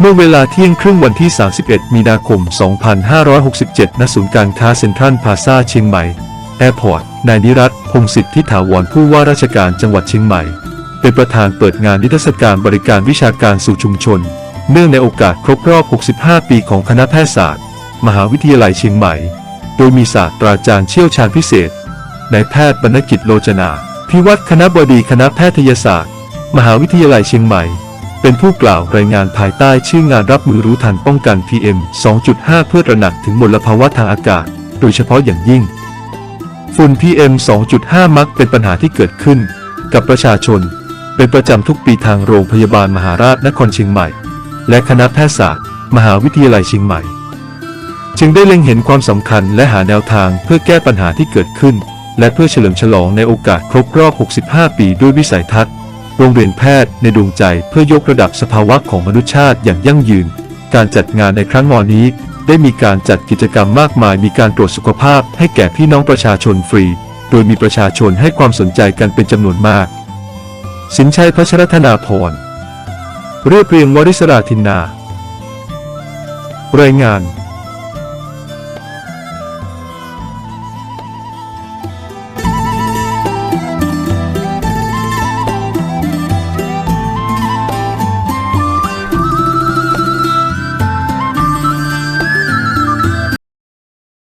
เมื่อเวลาเที่ยงครึ่งวันที่ 31 มีนาคม 2567 ณ ศูนย์การค้าเซ็นทรัลพาซาเชียงใหม่ แอร์พอร์ต นายนิรัตพงศิษฐ์ทิถาวรผู้ว่าราชการจังหวัดเชียงใหม่ เป็นประธานเปิดงานนิทรรศการบริการวิชาการสู่ชุมชน เนื่องในโอกาสครบรอบ 65 ปีของคณะแพทยศาสตร์ มหาวิทยาลัยเชียงใหม่ โดยมีศาสตราจารย์เชี่ยวชาญพิเศษ นายแพทย์บรรณกิจโลจนา พิวัตรคณะบดีคณะแพทยศาสตร์ มหาวิทยาลัยเชียงใหม่ เป็นผู้กล่าวรายงานภายใต้ชื่องานรับมือรู้ทันป้องกัน PM 2.5 เพื่อตระหนักถึงมลภาวะทางอากาศ โดยเฉพาะอย่างยิ่ง ฝุ่น PM 2.5 มักเป็นปัญหาที่เกิดขึ้น กับประชาชน เป็นประจำทุกปีทางโรงพยาบาลมหาราชนครเชียงใหม่ และคณะแพทยศาสตร์ มหาวิทยาลัยเชียงใหม่ จึงได้เล็งเห็นความสำคัญและหาแนวทางเพื่อแก้ปัญหาที่เกิดขึ้น และเพื่อเฉลิมฉลองในโอกาสครบรอบ 65 ปีด้วยวิสัยทัศน์ โรงเรียนแพทย์ในดวงใจเพื่อยกระดับสภาวะของมนุษยชาติอย่างยั่งยืน การจัดงานในครั้งงอนนี้ ได้มีการจัดกิจกรรมมากมาย มีการตรวจสุขภาพให้แก่พี่น้องประชาชนฟรี โดยมีประชาชนให้ความสนใจกันเป็นจำนวนมาก สินชัยพัชรธนาพรเรียบเรียงวริศราธินนารายงาน